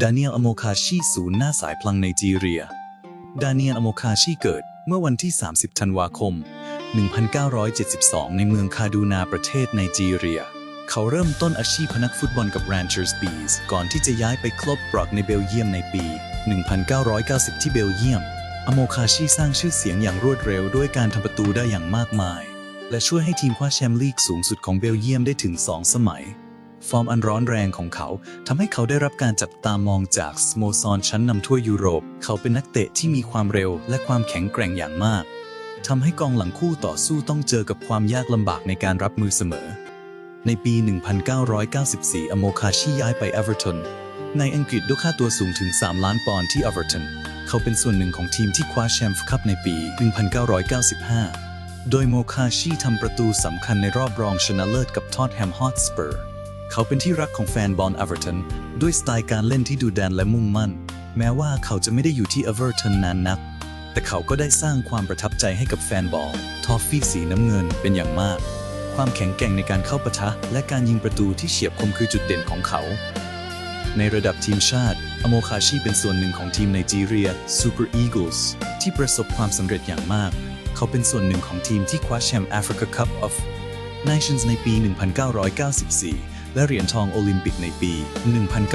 ดาเนียลอโมคาชีศูนย์หน้าสายพลังไนจีเรีย ดาเนียลอโมคาชีเกิดเมื่อวันที่ 30 ธันวาคม 1972 ในเมืองคาดูนาประเทศไนจีเรีย เขาเริ่มต้นอาชีพพนักฟุตบอลกับ Rangers Bees ก่อนที่จะย้ายไปคลบบรอกในเบลเยียมในปี 1990 ที่เบลเยียม อโมคาชีสร้างชื่อเสียงอย่างรวดเร็วด้วยการทำประตูได้อย่างมากมาย และช่วยให้ทีมคว้าแชมป์ลีกสูงสุดของเบลเยียมได้ถึง 2 สมัย ฟอร์มอันร้อนแรงของเขาทำให้เขาได้รับการจับตามองจากสโมสรชั้นนำทั่วยุโรป เขาเป็นนักเตะที่มีความเร็วและความแข็งแกร่งอย่างมากทำให้กองหลังคู่ต่อสู้ต้องเจอกับความยากลำบากในการรับมือเสมอ ในปี 1994 อโมคาชิย้ายไปเอเวอร์ตันในอังกฤษด้วยค่าตัวสูงถึง 3 ล้านปอนด์ที่เอเวอร์ตันเขาเป็นส่วนหนึ่งของทีมที่คว้าแชมป์คัพในปี 1995 โดยโมคาชิทำประตูสำคัญในรอบรองชนะเลิศกับทอตแฮมฮอตสเปอร์ เขาเป็นที่รักของแฟนบอลเอเวอร์ตันด้วยสไตล์การเล่นที่ดุดันและมุ่งมั่น แม้ว่าเขาจะไม่ได้อยู่ที่เอเวอร์ตันนานนัก แต่เขาก็ได้สร้างความประทับใจให้กับแฟนบอลทอฟฟี่สีน้ำเงินเป็นอย่างมาก ความแข็งแกร่งในการเข้าปะทะ และการยิงประตูที่เฉียบคมคือจุดเด่นของเขา ในระดับทีมชาติ อโมคาชิเป็นส่วนหนึ่งของทีมไนจีเรีย Super Eagles ที่ประสบความสำเร็จอย่างมาก เขาเป็นส่วนหนึ่งของทีมที่คว้าแชมป์ Africa Cup of Nations ในปี 1994 และเหรียญทองโอลิมปิกในปี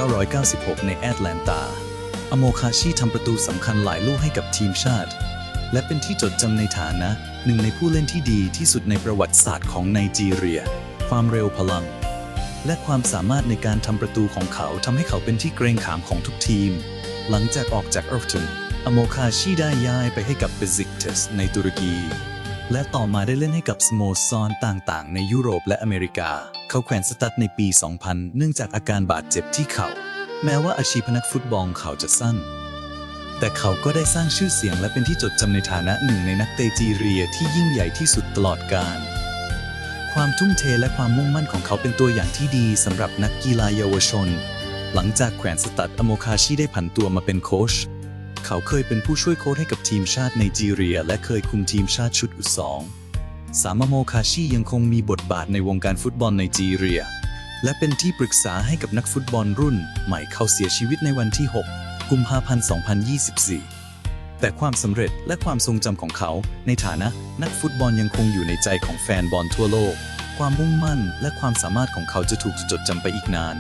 1996 ในแอตแลนตา อโมคาชิทำประตูสำคัญหลายลูกให้กับทีมชาติ และเป็นที่จดจำในฐานะหนึ่งในผู้เล่นที่ดีที่สุดในประวัติศาสตร์ของไนจีเรีย ความเร็วพลัง และความสามารถในการทำประตูของเขาทำให้เขาเป็นที่เกรงขามของทุกทีม หลังจากออกจากเอร์ตันอโมคาชิได้ย้ายไปให้กับเบซิกเทสในตุรกี และต่อมาได้เล่นให้กับสโมสรต่างๆ ในยุโรปและอเมริกา เขาแขวนสตัดในปี 2000 เนื่องจากอาการบาดเจ็บที่เขา่า แม้ว่าอาชีพนักฟุตบอลเขาจะสั้น แต่เขาก็ได้สร้างชื่อเสียงและเป็นที่จดจำในฐานะหนึ่งในนักเตะจีเรียที่ยิ่งใหญ่ที่สุดตลอดกาลความทุ่มเทและความมุ่งมั่นของเขาเป็นตัวอย่างที่ดีสำหรับนักกีฬาเยาวชน หลังจากแขวนสตัดอโมคาชิได้ผันตัวมาเป็นโค้ช เขาเคยเป็นผู้ช่วยโค้ชให้กับทีมชาติไนจีเรีย และเคยคุมทีมชาติชุดอุสองสามโมคาชิยังคงมีบทบาทในวงการฟุตบอลไนจีเรีย และเป็นที่ปรึกษาให้กับนักฟุตบอลรุ่น ใหม่เขาเสียชีวิตในวันที่ 6 กุมภาพันธ์ 2024 แต่ความสำเร็จและความทรงจำของเขา ในฐานะนักฟุตบอลยังคงอยู่ในใจของแฟนบอลทั่วโลก ความมุ่งมั่นและความสามารถของเขาจะถูกจดจำไปอีกนาน